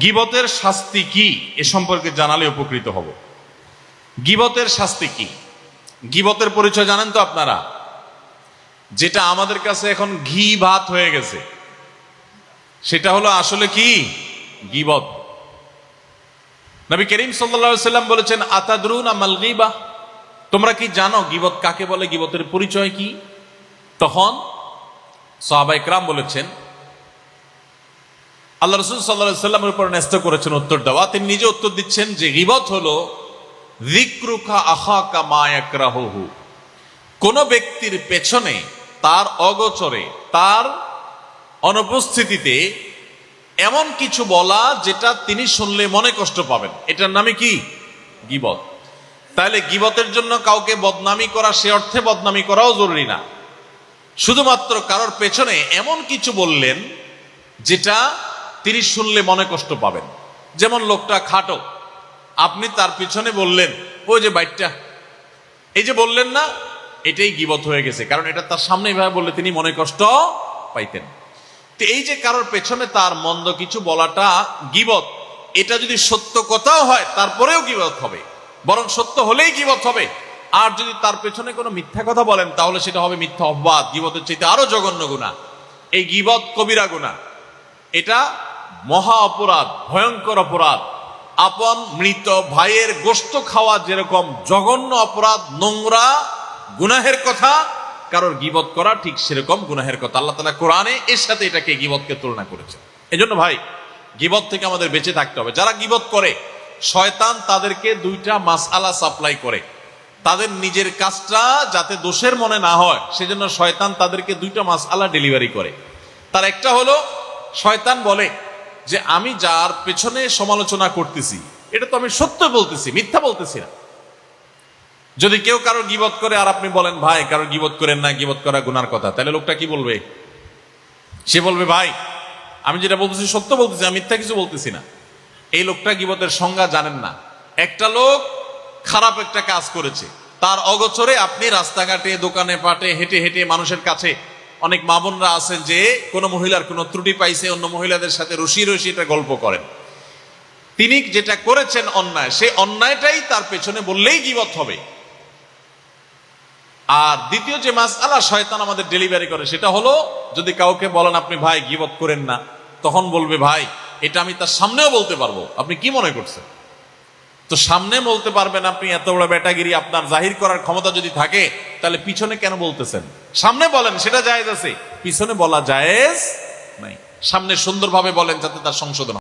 গিবতের শাস্তি কি? এ সম্পর্কে জানালে উপকৃত হব। গিবতের শাস্তি কি? গিবতের পরিচয় জানেন তো আপনারা? যেটা আমাদের কাছে এখন ঘি ভাত হয়ে গেছে। সেটা হলো আসলে কি? গিবত। নবী করিম সাল্লা সাল্লাম বলেছেন, আতাদরুন আমাল গিবা? তোমরা কি জানো গিবত কাকে বলে? গিবতের পরিচয় কি? তখন সাহাবা ইকরাম বলেছেন আল্লাহ রসুল সাল্লাহ সাল্লামের উপর ন্যস্ত করেছেন উত্তর দেওয়া। তিনি নিজে উত্তর দিচ্ছেন যে গিবত হলো রিক্রুখা আহা কামায়াকরাহু কোন ব্যক্তির পেছনে, তার অগোচরে, তার অনুপস্থিতিতে এমন কিছু বলা যেটা তিনি শুনলে মনে কষ্ট পাবেন। এটার নামে কি? গিবত। তাহলে গিবতের জন্য কাউকে বদনামি করা, সে অর্থে বদনামি করাও জরুরি না। শুধুমাত্র কারোর পেছনে এমন কিছু বললেন, যেটা তিনি শুনলে মনে কষ্ট পাবেন। যেমন লোকটা খাটো, আপনি তার পিছনে বললেন, ওই যে বাইকটা এই যে বললেন না, এটাই গিবত হয়ে গেছে, কারণ এটা তার সামনে এভাবে বললে তিনি মনে কষ্ট পাইতেন। তো এই যে কারোর পেছনে তার মন্দ কিছু বলাটা গিবত, এটা যদি সত্য কথাও হয়, তারপরেও গিবত হবে। বরং সত্য হলেই গিবত হবে। আর যদি তার পেছনে কোনো মিথ্যা কথা বলেন, তাহলে সেটা হবে মিথ্যা অপবাদ। গিবতের চাইতে আরও জঘন্য গুণা। এই গিবত কবিরা গুণা। এটা মহা অপরাধ ভয়ঙ্কর অপরাধ। আপন মৃত ভাইয়ের গোস্ত খাওয়া যেরকম জঘন্য অপরাধ, নোংরা, গুনাহের কথা, কারোর গিবত করা ঠিক সেরকম গুনাহের কথা। আল্লাহ তালা কোরআনে এর সাথে এটাকে গিবতকে তুলনা করেছে এই জন্য ভাই, গিবত থেকে আমাদের বেঁচে থাকতে হবে। যারা গিবত করে, শয়তান তাদেরকে দুইটা মাসআলা সাপ্লাই করে। তাদের নিজের কাজটা যাতে দোষের মনে না হয়, সেজন্য শয়তান তাদেরকে দুইটা মাসআলা ডেলিভারি করে। তার একটা হলো, শয়তান বলে যে আমি যার পেছনে সমালোচনা করতেছি, এটা তো আমি সত্য বলতেছি, মিথ্যা বলতেছি না। যদি কেউ কারও গিবত করে আর আপনি বলেন, ভাই, কারও গিবত করেন না, গিবত করা গুনার কথা। তাহলে লোকটা কি বলবে? সে বলবে, ভাই, আমি যেটা বলতেছি সত্য বলতেছি, আমি মিথ্যা কিছু বলতেছি না। এই লোকটা গিবতের সংজ্ঞা জানেন না। একটা লোক খারাপ একটা কাজ করেছে। তার অগোচরে আপনি রাস্তাঘাটে, দোকানে, পাটে, হেঁটে হেঁটে মানুষের কাছে অনেক মা বোনরা আছেন যে কোনো মহিলার কোনো ত্রুটি পাইছে, অন্য মহিলাদের সাথে রসি রসি এটা গল্প করেন। তিনি যেটা করেছেন অন্যায় সেই অন্যায়টাই তার পেছনে বললেই গিবত হবে। আর দ্বিতীয় যে মাস আলা শয়তান আমাদের ডেলিভারি করে, সেটা হলো, যদি কাউকে বলেন, আপনি ভাই, গিবত করেন না, তখন বলবে, ভাই, এটা আমি তার সামনেও বলতে পারব। আপনি কি মনে করছেন? তো সামনে বলতে পারবেন আপনি এত বড় ব্যাটাগিরি আপনার জাহির করার ক্ষমতা যদি থাকে, তাহলে পিছনে কেন বলতেছেন? সামনে বলেন, সেটা জায়েজ আছে। পিছনে বলা জায়েজ নাই। সামনে সুন্দরভাবে বলেন যাতে তার সংশোধন।